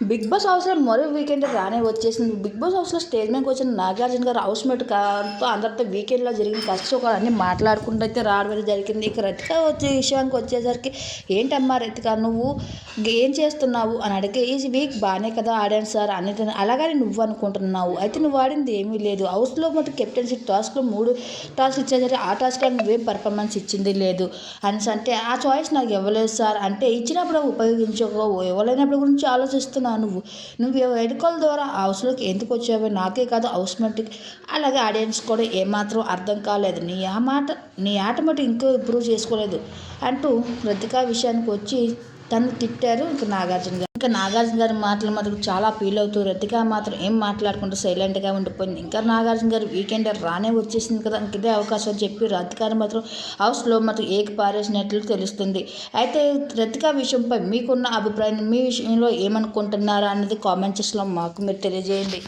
Big boss హౌస్లో మరో weekend రానే వచ్చేసింది. బిగ్ బాస్ హౌస్లో స్టేజ్ మీదకి వచ్చిన నాగార్జున గారు హౌస్ మేట్ కాతో అందరితో వీకెండ్లో జరిగిన ఒక అన్ని మాట్లాడుకుంటూ అయితే రావడం జరిగింది. ఇక రతిక వచ్చే విషయానికి వచ్చేసరికి ఏంటమ్మా రతిక నువ్వు ఏం చేస్తున్నావు? అని అడిగే ఈ వీక్ బాగానే కదా ఆడాను సార్ అని అలాగని నువ్వు అనుకుంటున్నావు. అయితే నువ్వు ఆడింది ఏమీ లేదు. హౌస్లో మటు కెప్టెన్సీ టాస్క్లో మూడు టాస్క్ ఇచ్చేసరికి ఆ టాస్క్లో నువ్వేం పర్ఫార్మెన్స్ ఇచ్చింది లేదు. అని అంటే ఆ చాయిస్ నాకు ఇవ్వలేదు సార్. అంటే ఇచ్చినప్పుడు ఉపయోగించుకో ఇవ్వలేనప్పుడు గురించి ఆలోచిస్తున్నావు. నువ్వు? నువ్వు వేడుకల ద్వారా హౌస్లోకి ఎందుకు వచ్చావో నాకే కాదు హౌస్ మేట్కి. అలాగే ఆడియన్స్ కూడా ఏమాత్రం అర్థం కాలేదు. నీ ఆ మాట నీ ఆట మటు ఇంకో ఇంప్రూవ్ చేసుకోలేదు. అంటూ రతికా విషయానికి వచ్చి తను తిట్టారు ఇంకా నాగార్జున గారు. ఇంకా నాగార్జున గారి మాటలు మటుకు చాలా ఫీల్ అవుతూ రతిక మాత్రం ఏం మాట్లాడుకుంటూ సైలెంట్గా ఉండిపోయింది. ఇంకా నాగార్జున గారు వీకెండ్ రానే వచ్చేసింది కదా ఇంకదే అవకాశం చెప్పి రతికాని మాత్రం హౌస్లో మాత్రం ఏకి పారేసినట్లు తెలుస్తుంది. అయితే రతిక విషయంపై మీకున్న అభిప్రాయం మీ విషయంలో ఏమనుకుంటున్నారా అనేది కామెంట్స్లో మాకు మీరు తెలియజేయండి.